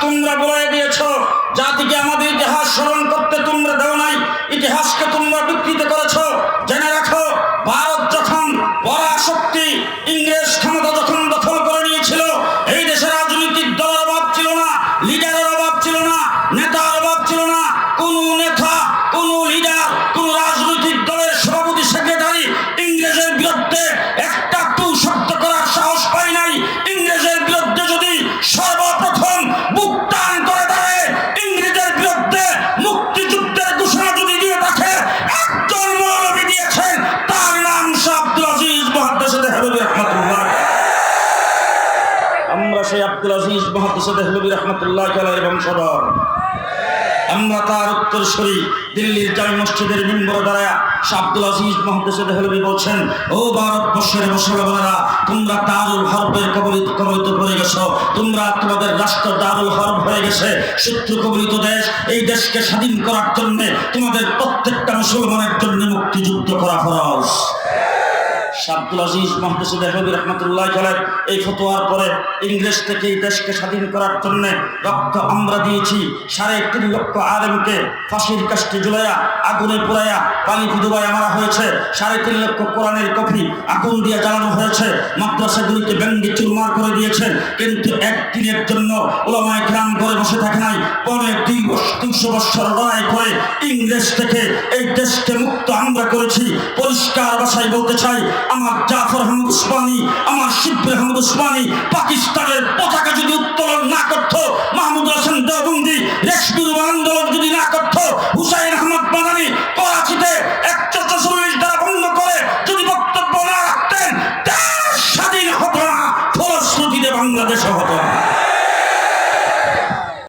তোমরা বলে দিয়েছ, জাতিকে আমাদের ইতিহাস স্মরণ করতে তোমরা দেও নাই। ইতিহাসকে তোমরা বিকৃত করেছ। জেনে রাখো, ভারত যখন পরাশক্তি ইংরেজ সেই আব্দুল আজিজ দেহলবী রহমতুল্লাহ আলাইহির বংশধর। আমরা তার উত্তরসূরি দিল্লির জামি মসজিদের মিম্বর দ্বারা আব্দুল আজিজ মহাদেশে দেহলবি বলছেন, ও ভারতবর্ষের মুসলমানেরা, তোমরা দারুল হরবের কবলিত কবলিত করে গেছো। তোমরা তোমাদের রাষ্ট্র দারুল হরব হয়ে গেছে। শত্রু কবলিত দেশ, এই দেশকে স্বাধীন করার জন্য তোমাদের প্রত্যেকটা মুসলমানের জন্য মুক্তিযুদ্ধ করা ফরজ। আব্দুল আজিজ মহাদেশ দেহবী রহমতুল্লাহ খেলেন এই ফতোয়ার পরে ইংরেজ থেকে এই দেশকে স্বাধীন করার জন্য রক্ত আমরা দিয়েছি। সাড়ে তিন লক্ষ আলেমকে ফাঁসির কাষ্টে জুলাইয়া আগুনে পুরাইয়া পানি ডুবাইয়া মারা হয়েছে। সাড়ে তিন লক্ষ কোরআনের কফি আগুন দিয়ে জ্বালানো হয়েছে। মাদ্রাসাগুলিকে ব্যঙ্গি চুরমার করে দিয়েছেন কিন্তু একদিনের জন্য ওলামায় গ্রাম করে বসে থাকে নাই। পরে দুই দুইশো বছর লড়াই করে ইংরেজ থেকে এই দেশকে মুক্ত আমরা করেছি। পরিষ্কার ভাষায় বলতে চাই আমার জাফর আহমদ উসমানি আমার শিবরে আহমদ উসমানি পাকিস্তানের পতাকা যদি উত্তোলন না করত, মাহমুদ হাসান দেবন্দি রেশমির আন্দোলন যদি না করত, হুসাইন আহমদ বানানি করাচিতে একশো চল্লিশ দ্বারা বন্ধ করে যদি বক্তব্য না রাখতেন স্বাধীন হতো না, ফলশ্রুতিতে বাংলাদেশে হতো না।